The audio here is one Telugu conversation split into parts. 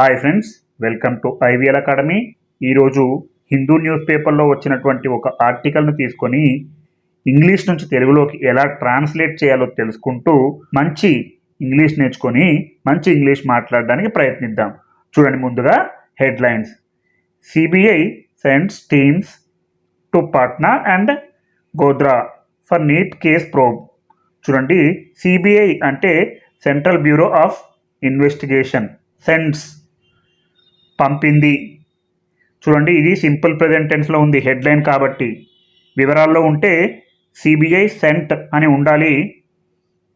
Hi friends welcome to IVL academy. ఈరోజు హిందూ న్యూస్ పేపర్లో వచ్చినటువంటి ఒక ఆర్టికల్ను తీసుకొని ఇంగ్లీష్ నుంచి తెలుగులోకి ఎలా ట్రాన్స్లేట్ చేయాలో తెలుసుకుంటూ మంచి ఇంగ్లీష్ నేర్చుకొని మంచి ఇంగ్లీష్ మాట్లాడడానికి ప్రయత్నిద్దాం. చూడండి ముందుగా headlines. CBI sends teams to Patna and Godhra for NEET case probe. చూడండి సిబిఐ అంటే central bureau of investigation. Sends పంపింది. చూడండి ఇది సింపుల్ ప్రజెంట్ టెన్స్లో ఉంది హెడ్లైన్ కాబట్టి. వివరాల్లో ఉంటే సిబిఐ సెంట్ అని ఉండాలి.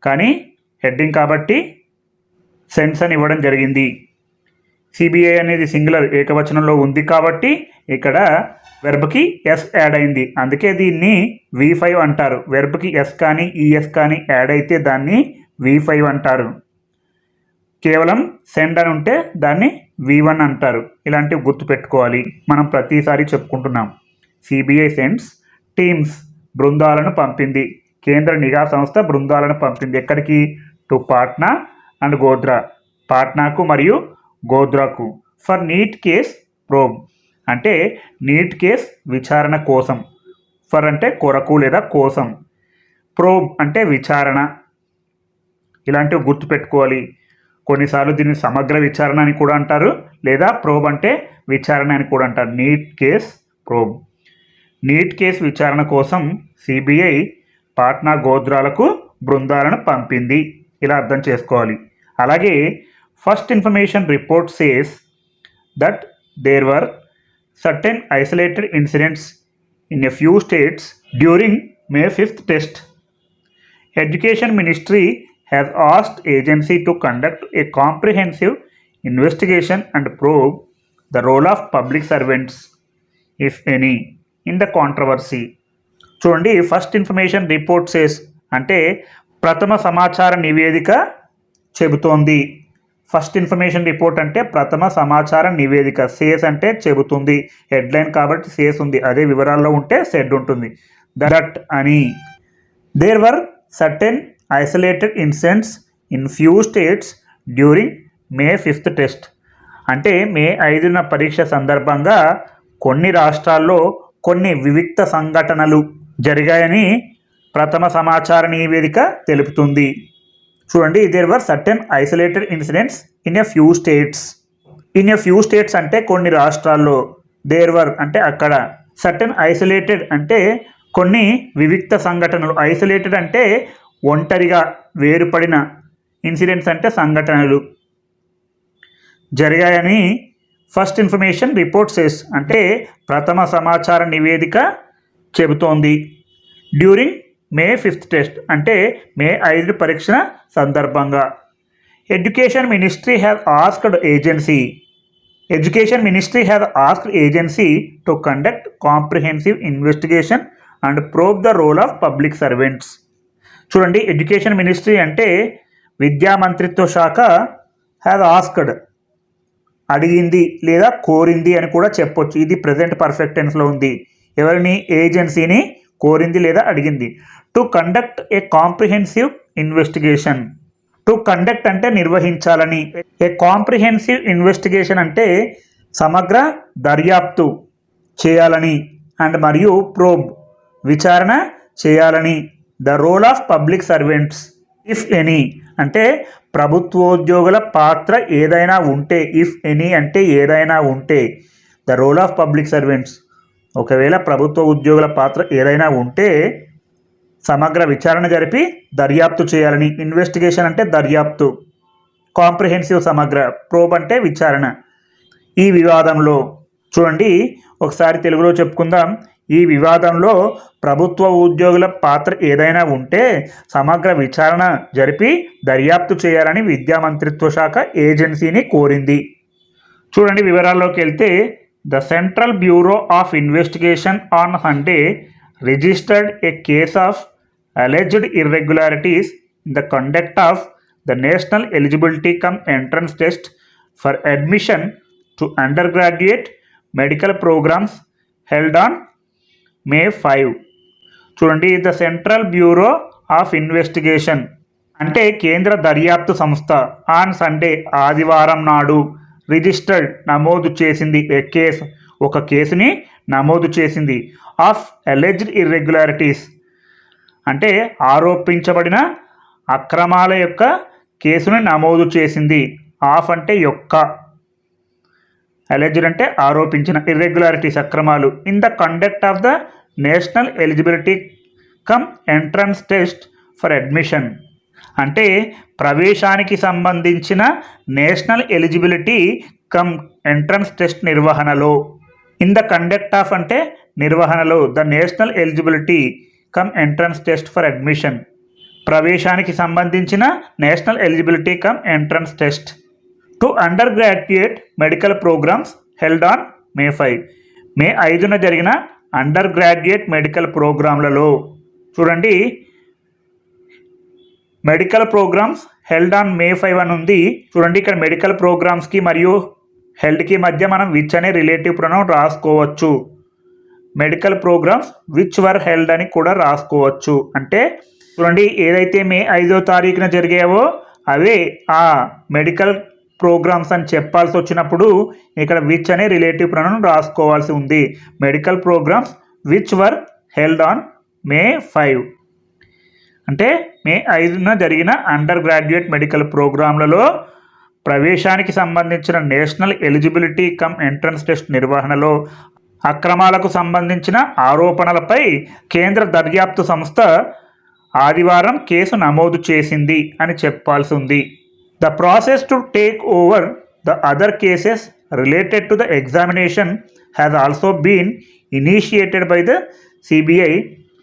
కానీ హెడ్డింగ్ కాబట్టి సెంట్స్ అని ఇవ్వడం జరిగింది. సిబిఐ అనేది సింగులర్ ఏకవచనంలో ఉంది కాబట్టి ఇక్కడ వెర్బ్కి ఎస్ యాడ్ అయింది. అందుకే దీన్ని వి ఫైవ్ అంటారు. వెర్బ్కి ఎస్ కానీ ఈఎస్ కానీ యాడ్ అయితే దాన్ని వి ఫైవ్ అంటారు. కేవలం సెండ్ అని ఉంటే దాన్ని వి వన్ అంటారు. ఇలాంటివి గుర్తుపెట్టుకోవాలి. మనం ప్రతిసారి చెప్పుకుంటున్నాం. సిబిఐ సెండ్స్ టీమ్స్ బృందాలను పంపింది. కేంద్ర నిఘా సంస్థ బృందాలను పంపింది. ఎక్కడికి? టు పాట్నా అండ్ గోద్రా పాట్నాకు మరియు గోద్రాకు ఫర్ నీట్ కేస్ ప్రోబ్ అంటే నీట్ కేస్ విచారణ కోసం. ఫర్ అంటే కొరకు లేదా కోసం. ప్రోబ్ అంటే విచారణ. ఇలాంటివి గుర్తుపెట్టుకోవాలి. కొన్నిసార్లు దీన్ని సమగ్ర విచారణ అని కూడా అంటారు లేదా ప్రోబ్ అంటే విచారణ అని కూడా అంటారు. NEET case probe. NEET case విచారణ కోసం సిబిఐ పాట్నా గోద్రాలకు బృందాలను పంపింది. ఇలా అర్థం చేసుకోవాలి. అలాగే first information report says that there were certain isolated incidents in a few states during May fifth test. Education ministry has asked agency to conduct a comprehensive investigation and probe the role of public servants, if any, in the controversy. చూడండి ఫస్ట్ ఇన్ఫర్మేషన్ రిపోర్ట్ సేస్ అంటే ప్రథమ సమాచార నివేదిక చెబుతోంది. ఫస్ట్ ఇన్ఫర్మేషన్ రిపోర్ట్ అంటే ప్రథమ సమాచార నివేదిక సేస్ అంటే చెబుతుంది. హెడ్లైన్ కాబట్టి సేస్ ఉంది. అదే వివరాల్లో ఉంటే సెడ్ ఉంటుంది. దట్ అని. There were certain isolated incidents in few states during May fifth test అంటే మే ఐదున పరీక్ష సందర్భంగా కొన్ని రాష్ట్రాల్లో కొన్ని వివిక్త సంఘటనలు జరిగాయని ప్రథమ సమాచార నివేదిక తెలుపుతుంది. చూడండి there were certain isolated incidents in a few states in a few states అంటే కొన్ని రాష్ట్రాల్లో. దేర్ వర్ అంటే అక్కడ. సర్టెన్ ఐసోలేటెడ్ అంటే కొన్ని వివిక్త సంఘటనలు. ఐసోలేటెడ్ అంటే ఒంటరిగా వేరుపడిన ఇన్సిడెంట్స్ అంటే సంఘటనలు జరిగాయని ఫస్ట్ ఇన్ఫర్మేషన్ రిపోర్ట్స్ అంటే ప్రథమ సమాచార నివేదిక చెబుతోంది. డ్యూరింగ్ మే ఫిఫ్త్ టెస్ట్ అంటే మే ఐదు పరీక్ష సందర్భంగా. Education ministry have asked agency. Education ministry have asked agency to conduct comprehensive investigation and probe the role of public servants. చూడండి ఎడ్యుకేషన్ మినిస్ట్రీ అంటే విద్యా మంత్రిత్వ శాఖ హ్యావ్ ఆస్క్డ్ అడిగింది లేదా కోరింది అని కూడా చెప్పొచ్చు. ఇది ప్రజెంట్ పర్ఫెక్ట్ టెన్స్లో ఉంది. ఎవరిని ఏజెన్సీని కోరింది లేదా అడిగింది? To conduct a comprehensive investigation to conduct అంటే నిర్వహించాలని. ఏ కాంప్రిహెన్సివ్ ఇన్వెస్టిగేషన్ అంటే సమగ్ర దర్యాప్తు చేయాలని. అండ్ మరియు ప్రోబ్ విచారణ చేయాలని. The role of public servants if any అంటే ప్రభుత్వోద్యోగుల పాత్ర ఏదైనా ఉంటే ఇఫ్ ఎనీ అంటే ఏదైనా ఉంటే the role of public servants. ఒకవేళ ప్రభుత్వ ఉద్యోగుల పాత్ర ఏదైనా ఉంటే సమగ్ర విచారణ జరిపి దర్యాప్తు చేయాలని ఇన్వెస్టిగేషన్ అంటే దర్యాప్తు. కాంప్రిహెన్సివ్ సమగ్ర ప్రోబ్ అంటే విచారణ. ఈ వివాదంలో చూడండి ఒకసారి తెలుగులో చెప్పుకుందాం. ఈ వివాదంలో ప్రభుత్వ ఉద్యోగుల పాత్ర ఏదైనా ఉంటే సమగ్ర విచారణ జరిపి దర్యాప్తు చేయాలని విద్యా మంత్రిత్వ శాఖ ఏజెన్సీని కోరింది. చూడండి వివరాల్లోకి వెళ్తే the central bureau of investigation on Sunday registered a case of alleged irregularities in the conduct of the national eligibility cum entrance test for admission to undergraduate medical programmes held on May five. చూడండి the central bureau of investigation. అంటే కేంద్ర దర్యాప్తు సంస్థ. ఆన్ సండే ఆదివారం నాడు రిజిస్టర్డ్ నమోదు చేసింది ఏ కేసు? ఒక కేసుని నమోదు చేసింది. Of alleged irregularities. అంటే ఆరోపించబడిన అక్రమాల యొక్క కేసును నమోదు చేసింది. ఆఫ్ అంటే యొక్క. అలెజ్డ్ అంటే ఆరోపించిన ఇర్రెగ్యులారిటీస్ అక్రమాలు. In the conduct of the national eligibility cum entrance test for admission. అంటే ప్రవేశానికి సంబంధించిన national eligibility cum entrance test నిర్వహణలో. ఇన్ ద కండక్ట్ ఆఫ్ అంటే నిర్వహణలో the national eligibility cum entrance test for admission ప్రవేశానికి సంబంధించిన national eligibility cum entrance test to undergraduate medical programmes held on May five మే ఐదున జరిగిన అండర్ గ్రాడ్యుయేట్ మెడికల్ ప్రోగ్రాంలలో చూడండి. Medical programmes held on May five అని ఉంది. చూడండి ఇక్కడ మెడికల్ ప్రోగ్రామ్స్కి మరియు హెల్త్కి మధ్య మనం విచ్ అనే రిలేటివ్ ప్రొనౌన్ రాసుకోవచ్చు. Medical programmes which were held అని కూడా రాసుకోవచ్చు. అంటే చూడండి ఏదైతే మే ఐదో తారీఖున జరిగావో అవే ఆ మెడికల్ ప్రోగ్రామ్స్ అని చెప్పాల్సి వచ్చినప్పుడు ఇక్కడ విచ్ అనే రిలేటివ్ ప్రొనౌన్ రాసుకోవాల్సి ఉంది. Medical programmes which were held on May five అంటే మే ఐదున జరిగిన అండర్ గ్రాడ్యుయేట్ మెడికల్ ప్రోగ్రాంలలో ప్రవేశానికి సంబంధించిన national eligibility cum entrance test నిర్వహణలో అక్రమాలకు సంబంధించిన ఆరోపణలపై కేంద్ర దర్యాప్తు సంస్థ ఆదివారం కేసు నమోదు చేసింది అని చెప్పాల్సి ఉంది. The process to take over the other cases related to the examination has also been initiated by the CBI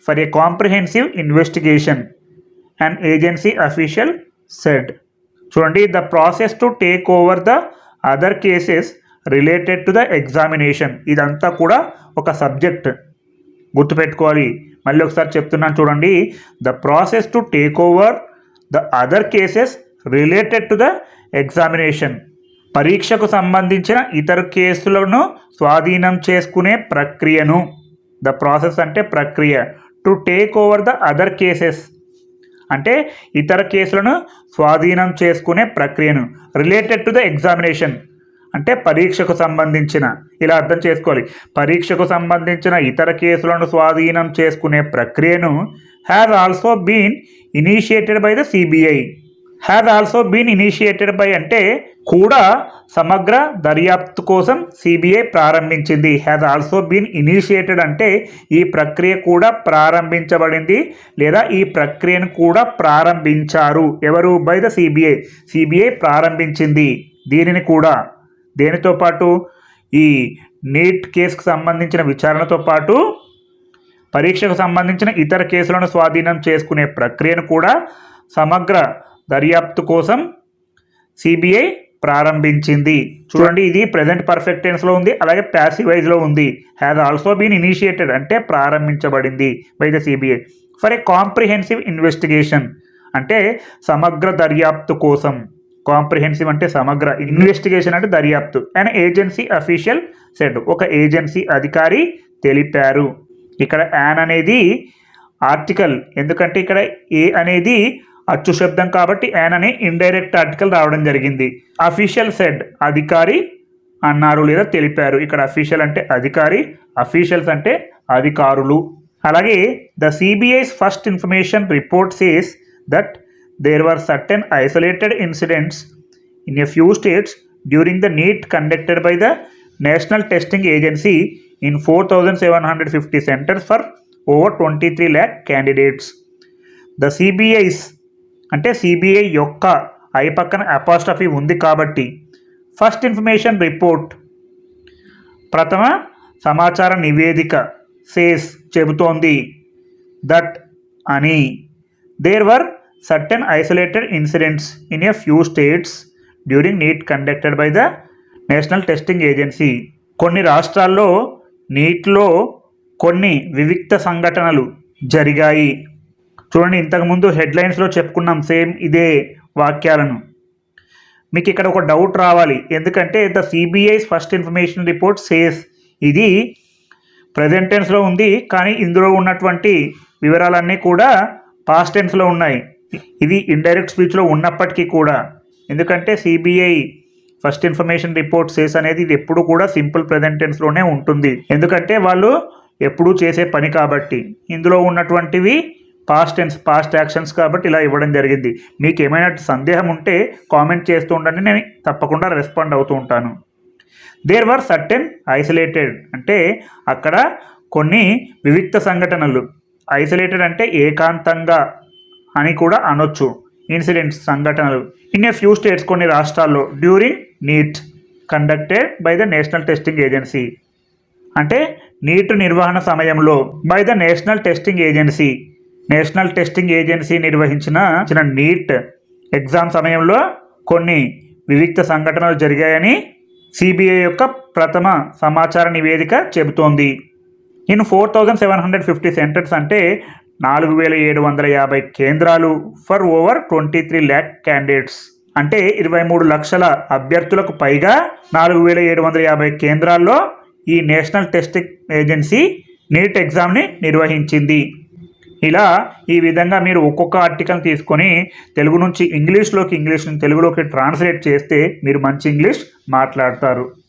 for a comprehensive investigation and agency official said చూడండి the process to take over the other cases related to the examination ఇదంతా కూడా ఒక సబ్జెక్ట్ గుర్తుపెట్టుకోవాలి. మళ్ళీ ఒకసారి చెప్తున్నాను చూడండి. The process to take over the other cases related to the examination పరీక్షకు సంబంధించిన ఇతర కేసులను స్వాధీనం చేసుకునే ప్రక్రియను. ద ప్రాసెస్ అంటే ప్రక్రియ. To take over the other cases అంటే ఇతర కేసులను స్వాధీనం చేసుకునే ప్రక్రియను. రిలేటెడ్ టు ద ఎగ్జామినేషన్ అంటే పరీక్షకు సంబంధించిన. ఇలా అర్థం చేసుకోవాలి. పరీక్షకు సంబంధించిన ఇతర కేసులను స్వాధీనం చేసుకునే ప్రక్రియను has also been initiated by the CBI has also been initiated by అంటే కూడా సమగ్ర దర్యాప్తు కోసం సిబిఐ ప్రారంభించింది. హ్యాజ్ ఆల్సో బీన్ ఇనిషియేటెడ్ అంటే ఈ ప్రక్రియ కూడా ప్రారంభించబడింది లేదా ఈ ప్రక్రియను కూడా ప్రారంభించారు. ఎవరు? బై ద సిబిఐ సిబిఐ ప్రారంభించింది. దీనిని కూడా దేనితో పాటు? ఈ నీట్ కేసుకు సంబంధించిన విచారణతో పాటు పరీక్షకు సంబంధించిన ఇతర కేసులను స్వాధీనం చేసుకునే ప్రక్రియను కూడా సమగ్ర దర్యాప్తు కోసం సిబిఐ ప్రారంభించింది. చూడండి ఇది ప్రజెంట్ పర్ఫెక్ట్ టెన్స్లో ఉంది అలాగే ప్యాసివ్ వైజ్లో ఉంది. హ్యాజ్ ఆల్సో బీన్ ఇనిషియేటెడ్ అంటే ప్రారంభించబడింది by the CBI for a comprehensive investigation అంటే సమగ్ర దర్యాప్తు కోసం. కాంప్రిహెన్సివ్ అంటే సమగ్ర ఇన్వెస్టిగేషన్ అంటే దర్యాప్తు. అండ్ ఏజెన్సీ అఫీషియల్ సెడ్ ఒక ఏజెన్సీ అధికారి తెలిపారు. ఇక్కడ యాన్ అనేది ఆర్టికల్ ఎందుకంటే ఇక్కడ ఏ అనేది అచ్చు శబ్దం కాబట్టి ఆయనని ఇండైరెక్ట్ ఆర్టికల్ రావడం జరిగింది. అఫీషియల్ సెడ్ అధికారి అన్నారు లేదా తెలిపారు. ఇక్కడ అఫీషియల్ అంటే అధికారి అఫీషియల్స్ అంటే అధికారులు. అలాగే the CBI's first information report says that there were certain isolated incidents in a few states during the NEET conducted by the national testing agency in four thousand seven hundred fifty centres for over twenty three lakh candidates the CBI's అంటే సిబిఐ యొక్క ఐ పక్కన అపాస్టఫీ ఉంది కాబట్టి ఫస్ట్ ఇన్ఫర్మేషన్ రిపోర్ట్. ప్రథమ సమాచార నివేదిక సేస్ చెబుతోంది. దట్ అని. There were certain isolated incidents in a few states during NEET conducted by the national testing agency కొన్ని రాష్ట్రాల్లో నీట్లో కొన్ని వివిక్త సంఘటనలు జరిగాయి. చూడండి ఇంతకుముందు హెడ్లైన్స్లో చెప్పుకున్నాం సేమ్ ఇదే వాక్యాలను. మీకు ఇక్కడ ఒక డౌట్ రావాలి. ఎందుకంటే the CBI first information report says ఇది ప్రజెంట్ టెన్స్లో ఉంది కానీ ఇందులో ఉన్నటువంటి వివరాలన్నీ కూడా పాస్ట్ టెన్స్లో ఉన్నాయి. ఇది ఇండైరెక్ట్ స్పీచ్లో ఉన్నప్పటికీ కూడా. ఎందుకంటే CBI first information report says అనేది ఇది ఎప్పుడు కూడా సింపుల్ ప్రజెంట్ టెన్స్లోనే ఉంటుంది. ఎందుకంటే వాళ్ళు ఎప్పుడూ చేసే పని కాబట్టి. ఇందులో ఉన్నటువంటివి పాస్ట్ టెన్స్ పాస్ట్ యాక్షన్స్ కాబట్టి ఇలా ఇవ్వడం జరిగింది. మీకు ఏమైనా సందేహం ఉంటే కామెంట్ చేస్తూ ఉండండి నేను తప్పకుండా రెస్పాండ్ అవుతూ ఉంటాను. దేర్ వర్ సర్టెన్ ఐసోలేటెడ్ అంటే అక్కడ కొన్ని వివిక్త సంఘటనలు. ఐసోలేటెడ్ అంటే ఏకాంతంగా అని కూడా అనొచ్చు. ఇన్సిడెంట్స్ సంఘటనలు. ఇన్ ఏ ఫ్యూ స్టేట్స్ కొన్ని రాష్ట్రాల్లో during NEET conducted by the national testing agency అంటే నీట్ నిర్వహణ సమయంలో by the national testing agency national testing agency నిర్వహించిన చిన్న నీట్ ఎగ్జామ్ సమయంలో కొన్ని వివిక్త సంఘటనలు జరిగాయని సిబిఐ యొక్క ప్రథమ సమాచార నివేదిక చెబుతోంది. In four thousand seven hundred fifty centres అంటే నాలుగు వేల ఏడు వందల యాభై కేంద్రాలు for over twenty three lakh candidates. అంటే ఇరవై మూడు లక్షల అభ్యర్థులకు పైగా నాలుగు వేల ఏడు వందల యాభై కేంద్రాల్లో ఈ నేషనల్ టెస్టింగ్ ఏజెన్సీ నీట్ ఎగ్జామ్ని నిర్వహించింది. ఇలా ఈ విధంగా మీరు ఒక్కొక్క ఆర్టికల్ తీసుకొని తెలుగు నుంచి ఇంగ్లీష్లోకి ఇంగ్లీష్ తెలుగులోకి ట్రాన్స్లేట్ చేస్తే మీరు మంచి ఇంగ్లీష్ మాట్లాడతారు.